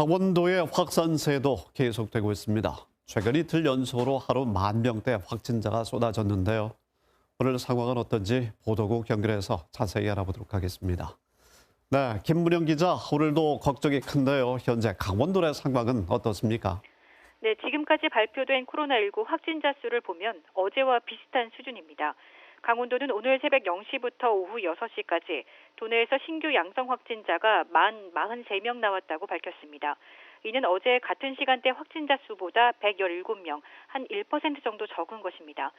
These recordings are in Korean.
강원도의 확산세도 계속되고 있습니다. 최근 이틀 연속으로 하루 만 명대 확진자가 쏟아졌는데요. 오늘 상황은 어떤지 보도국 연결해서 자세히 알아보도록 하겠습니다. 네, 김문영 기자, 오늘도 걱정이 큰데요. 현재 강원도 내 상황은 어떻습니까? 네, 지금까지 발표된 코로나19 확진자 수를 보면 어제와 비슷한 수준입니다. 강원도는 오늘 새벽 0시부터 오후 6시까지 도내에서 신규 양성 확진자가 만 43명 나왔다고 밝혔습니다. 이는 어제 같은 시간대 확진자 수보다 117명, 한 1% 정도 적은 것입니다.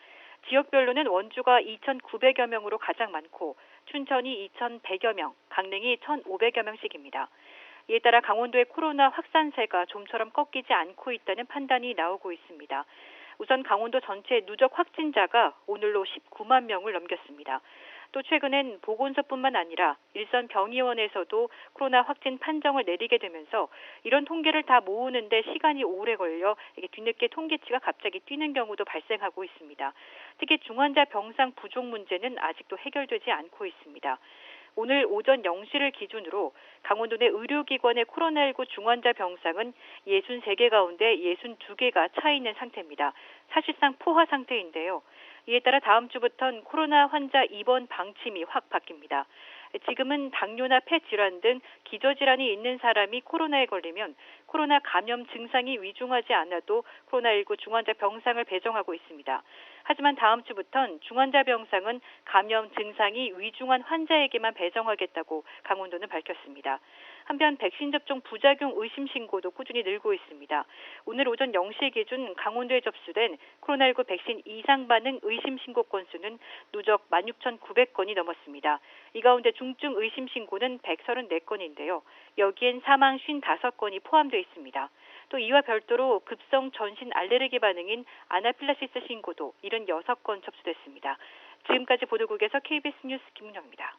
지역별로는 원주가 2,900여 명으로 가장 많고 춘천이 2,100여 명, 강릉이 1,500여 명씩입니다. 이에 따라 강원도의 코로나 확산세가 좀처럼 꺾이지 않고 있다는 판단이 나오고 있습니다. 우선 강원도 전체 누적 확진자가 오늘로 19만 명을 넘겼습니다. 또 최근엔 보건소뿐만 아니라 일선 병의원에서도 코로나 확진 판정을 내리게 되면서 이런 통계를 다 모으는데 시간이 오래 걸려 이게 뒤늦게 통계치가 갑자기 뛰는 경우도 발생하고 있습니다. 특히 중환자 병상 부족 문제는 아직도 해결되지 않고 있습니다. 오늘 오전 0시를 기준으로 강원도 내 의료기관의 코로나19 중환자 병상은 63개 가운데 62개가 차 있는 상태입니다. 사실상 포화 상태인데요. 이에 따라 다음 주부터는 코로나 환자 입원 방침이 확 바뀝니다. 지금은 당뇨나 폐 질환 등 기저질환이 있는 사람이 코로나에 걸리면 코로나 감염 증상이 위중하지 않아도 코로나19 중환자 병상을 배정하고 있습니다. 하지만 다음 주부터는 중환자 병상은 감염 증상이 위중한 환자에게만 배정하겠다고 강원도는 밝혔습니다. 한편 백신 접종 부작용 의심 신고도 꾸준히 늘고 있습니다. 오늘 오전 0시 기준 강원도에 접수된 코로나19 백신 이상 반응 의심 신고 건수는 누적 16,900건이 넘었습니다. 이 가운데 중증 의심 신고는 134건인데요. 여기엔 사망 55건이 포함되어 있습니다. 또 이와 별도로 급성 전신 알레르기 반응인 아나필라시스 신고도 76건 접수됐습니다. 지금까지 보도국에서 KBS 뉴스 김은영입니다.